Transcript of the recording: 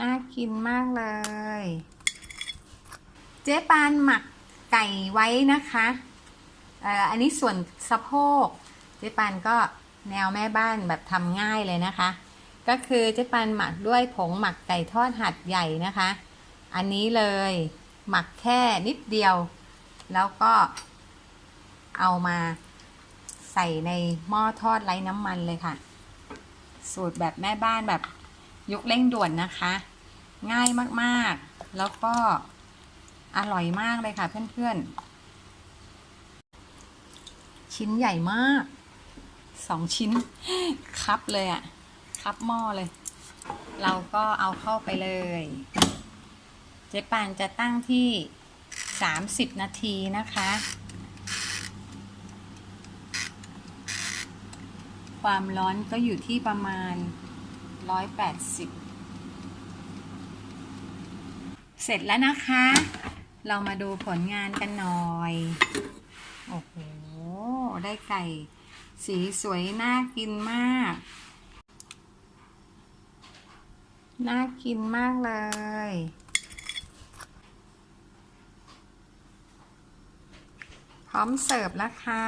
น่ากินมากเลย เจ๊ปานหมักไก่ไว้นะคะเอ่ออันนี้ส่วนสะโพก เจ๊ปานก็แนวแม่บ้านแบบทำง่ายเลยนะคะ ก็คือเจ๊ปานหมักด้วยผงหมักไก่ทอดหัดใหญ่นะคะ อันนี้เลยหมักแค่นิดเดียว แล้วก็เอามาใส่ในหม้อทอดไร้น้ำมันเลยค่ะ สูตรแบบแม่บ้านแบบ ยุคเร่งด่วนนะคะ ง่ายมากๆ แล้วก็อร่อยมากเลยค่ะ เพื่อนๆ ชิ้นใหญ่มากสองชิ้นคับเลยอะ่ะคับหม้อเลย เราก็เอาเข้าไปเลย เจ๊ปานจะตั้งที่ 30 นาทีนะคะ ความร้อนก็อยู่ที่ประมาณ 180 เสร็จแล้วนะคะ เรามาดูผลงานกันหน่อย โอ้โห ได้ไก่สีสวยน่ากินมาก น่ากินมากเลยพร้อมเสิร์ฟแล้วค่ะ